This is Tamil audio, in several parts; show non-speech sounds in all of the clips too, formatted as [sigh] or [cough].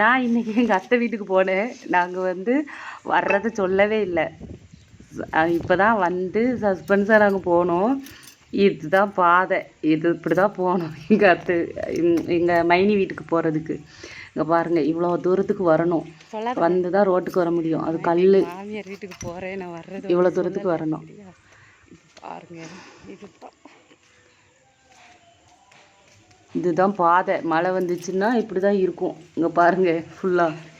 நான் இன்னைக்கு எங்கள் அத்தை வீட்டுக்கு போனேன். நாங்கள் வந்து வர்றதை சொல்லவே இல்லை. இப்போ தான் வந்து சஸ்பென்ஸாக நாங்கள் போனோம். இதுதான் பாதை. இது இப்படி தான் போகணும் எங்கள் அத்தை எங்கள் மைனி வீட்டுக்கு போகிறதுக்கு இங்கே பாருங்கள் இவ்வளோ தூரத்துக்கு வரணும். வந்து தான் ரோட்டுக்கு வர முடியும். அது கல் வீட்டுக்கு போகிறேன் நான் வர்றது இவ்வளோ தூரத்துக்கு வரணும். பாருங்க. இதுதான் இதுதான் பாதை. மழை வந்துச்சுன்னா இப்படி தான் இருக்கும். இங்கே பாருங்கள் ஃபுல்லாக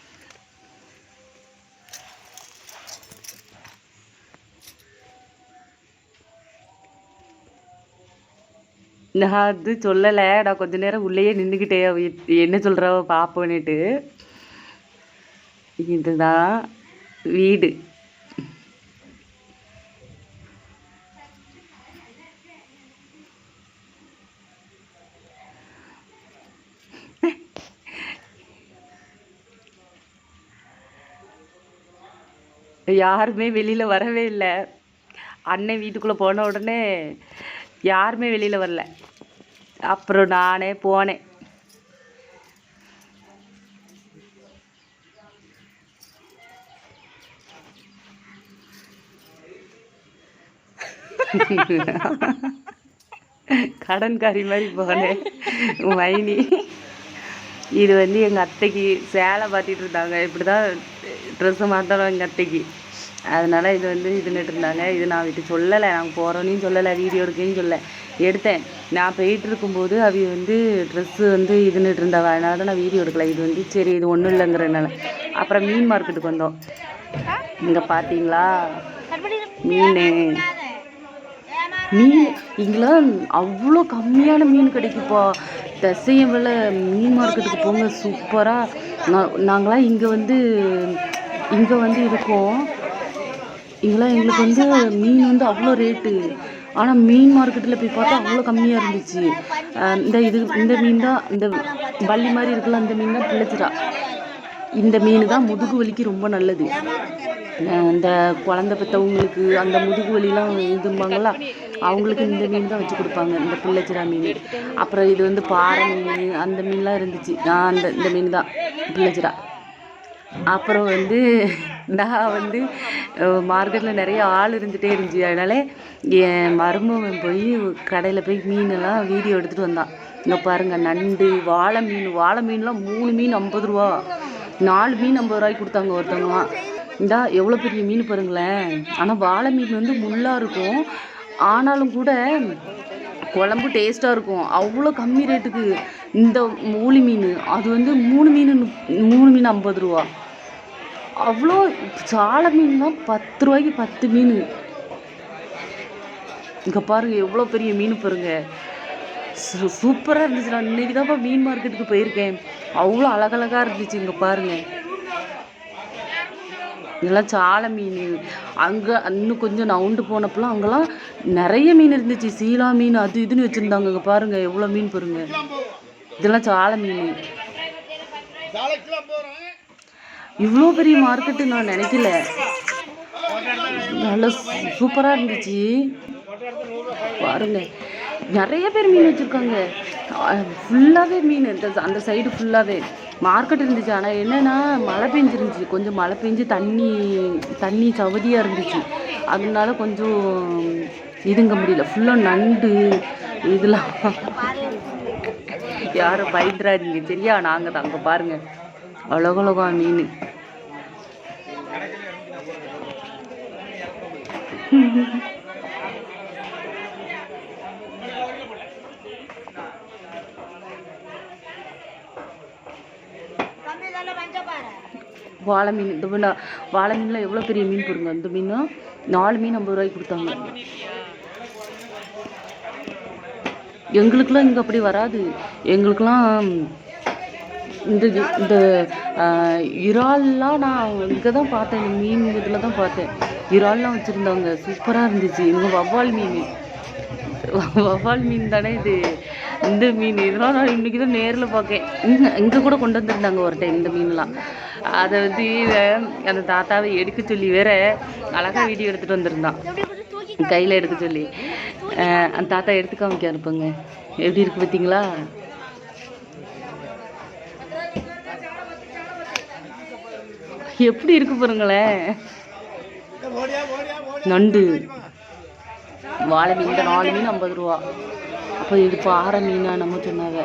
நான் அது சொல்லலை. நான் கொஞ்ச நேரம் உள்ளேயே நின்றுக்கிட்டே என்ன சொல்கிறவ பார்ப்போன்னுட்டு இதுதான் வீடு. யாருமே வெளியில் வரவே இல்லை. அண்ணன் வீட்டுக்குள்ளே போன உடனே யாருமே வெளியில் வரல. அப்புறம் நானே போனேன். கடன்காரி மாதிரி போனேன். மைனி. இது வந்து எங்கள் அத்தைக்கு சேலை பார்த்துட்டு இருந்தாங்க. இப்படி தான் ட்ரெஸ்ஸு மாற்றணும் எங்கள் அத்தைக்கு. அதனால் இது வந்து இதுன்னுட்டு இருந்தாங்க. இது நான் விட்டு சொல்லலை. நாங்கள் போகிறோன்னு சொல்லலை. வீடியோ இருக்குன்னு சொல்ல எடுத்தேன். நான் போயிட்டு இருக்கும்போது அவ வந்து ட்ரெஸ்ஸு வந்து இதுன்னுட்டு இருந்தாங்க அதனால தான் நான் வீடியோ எடுக்கல. இது வந்து சரி இது ஒன்றும் இல்லைங்கிறனால அப்புறம் மீன் மார்க்கெட்டுக்கு வந்தோம். இங்கே பார்த்தீங்களா மீன். மீன் இங்கெல்லாம் அவ்வளோ கம்மியான மீன் கிடைக்குப்பா. தசையவில் மீன் மார்க்கெட்டுக்கு போங்க சூப்பராக நான் நாங்களாம் இங்கே வந்து இங்கே வந்து இருக்கோம். இங்கெல்லாம் எங்களுக்கு வந்து மீன் வந்து அவ்வளோ ரேட்டு ஆனால் மீன் மார்க்கெட்டில் போய் பார்த்தா அவ்வளோ கம்மியாக இருந்துச்சு. இந்த இது இந்த மீன் தான் இந்த வள்ளி மாதிரி இருக்கலாம் அந்த மீன் தான் பிள்ளைச்சிரா. இந்த மீன் தான் முதுகு வலிக்கு ரொம்ப நல்லது. இந்த குழந்தை பெற்றவங்களுக்கு அந்த முதுகு வலிலாம் இதும்பாங்களா அவங்களுக்கு இந்த மீன் தான் வச்சு கொடுப்பாங்க இந்த பிள்ளைச்சிரா மீன். அப்புறம் இது வந்து பாறை மீன் அந்த மீன்லாம் இருந்துச்சு. அந்த இந்த மீன் தான் பிள்ளைச்சிரா. அப்புறம் வந்து நான் வந்து மார்க்கெட்டில் நிறைய ஆள் இருந்துகிட்டே இருந்துச்சு. அதனால என் மருமகன் போய் கடையில் போய் மீனெல்லாம் வீடியோ எடுத்துகிட்டு வந்தான். இங்கே பாருங்கள் நண்டு வாழை மீன் வாழை மீன்லாம் மூணு மீன் ஐம்பது ரூபா. நாலு மீன் ஐம்பது ரூபாய்க்கு கொடுத்தாங்க ஒருத்தவங்களாம் இந்தா எவ்வளோ பெரிய மீன் பாருங்களேன். ஆனால் வாழை மீன் வந்து முள்ளாக இருக்கும். ஆனாலும் கூட குழம்பு டேஸ்ட்டாக இருக்கும். அவ்வளோ கம்மி ரேட்டுக்கு இந்த மூலி மீன். அது வந்து மூணு மீன் மூணு மீன் ஐம்பது ரூபா. அவ்வளோ சாலை மீன்லாம் பத்து ரூபாய்க்கு பத்து மீன். இங்கே பாருங்கள் எவ்வளோ பெரிய மீன் பாருங்க. சூப்பராக இருந்துச்சு. நான் இன்றைக்கி தான்ப்பா மீன் மார்க்கெட்டுக்கு போயிருக்கேன். அவ்வளோ அழகழகாக இருந்துச்சு இங்கே பாருங்கள் இதெல்லாம் சாலை மீன். அங்கே இன்னும் கொஞ்சம் நவுண்டு போனப்பெல்லாம் அங்கெல்லாம் நிறைய மீன் இருந்துச்சு. சீலா மீன் அது இதுன்னு வச்சுருந்தாங்க. இங்கே பாருங்கள் எவ்வளோ மீன் பாருங்க. இதெல்லாம் சாலை மீன். இவ்வளோ பெரிய மார்க்கெட்டு நான் நினைக்கல. நல்ல சூப்பராக இருந்துச்சு. பாருங்க நிறைய பேர் மீன் வச்சுருக்காங்க. ஃபுல்லாகவே மீன். இந்த அந்த சைடு ஃபுல்லாகவே மார்க்கெட் இருந்துச்சு. ஆனால் என்னென்னா மழை பெஞ்சிருந்துச்சு. கொஞ்சம் மழை பெஞ்சு தண்ணி தண்ணி சவதியாக இருந்துச்சு. அதனால கொஞ்சம் இதுங்க முடியல. ஃபுல்லாக நண்டு இதெல்லாம். யாரும் பயந்துடாதீங்க சரியா? நாங்கள் தான். அங்கே பாருங்கள் அழகழகா மீன். [laughs] வாழை மீன் இந்த மீன் வாழை மீனில் எவ்வளோ பெரிய மீன் போடுங்க? இந்த மீன் நாலு மீன் ஐம்பது ரூபாய்க்கு கொடுத்தாங்க. எங்களுக்கெல்லாம் இங்கே அப்படி வராது. எங்களுக்கெல்லாம் இந்த இந்த இறால்லாம் நான் இங்கே தான் பார்த்தேன். இந்த மீன் இதில் தான் பார்த்தேன். இறால்லாம் வச்சுருந்தாங்க. சூப்பராக இருந்துச்சு. இங்கே வவ்வால் மீன். வவால் மீன் தானே இது? இந்த மீன். இதெல்லாம் நான் இன்றைக்கி தான் நேரில் பார்க்கேன் இங்கே இங்கே கூட கொண்டு வந்திருந்தாங்க ஒரு டைம் இந்த மீன்லாம். அதை வந்து அந்த தாத்தாவை எடுக்க சொல்லி வேற அழகாக வீடியோ எடுத்துகிட்டு வந்திருந்தான் கையில் எடுக்க சொல்லி. அந்த தாத்தா எடுத்து காமிக்க அனுப்புங்க. எப்படி இருக்கு பார்த்தீங்களா எப்படி இருக்கு பாருங்களேன். நண்டு. வாழை மீன் இந்த நாலு மீன் ஐம்பது ரூபா. அப்போ இது பாறை மீனா நம்ம சொன்னாங்க.